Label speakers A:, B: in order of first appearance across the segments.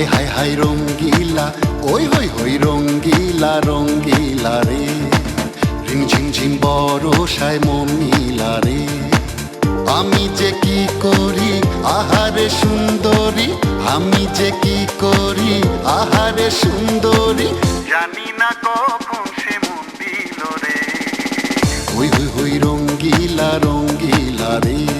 A: High high high রঙ্গিলা ওই হই হই রঙ্গিলা রঙ্গিলা রে। রিং ঝিম ঝিম বরসায় মমিলা রে। আমি যে কি করি আহারে সুন্দরী। আমি যে কি করি আহারে সুন্দরী।
B: জানি না কখন সে মন দিল রে।
A: হই হই হই রঙ্গিলা রঙ্গিলা রে।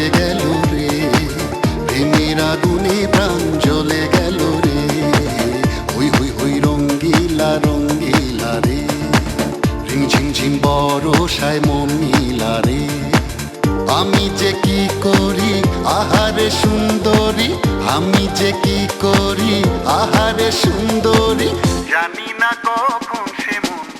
A: ঝিম বরসায় মমিলা রে। আমি যে কি করি, আহারে সুন্দরী। আমি যে কি করি, আহারে সুন্দরী।
B: জানি না কখন সে মন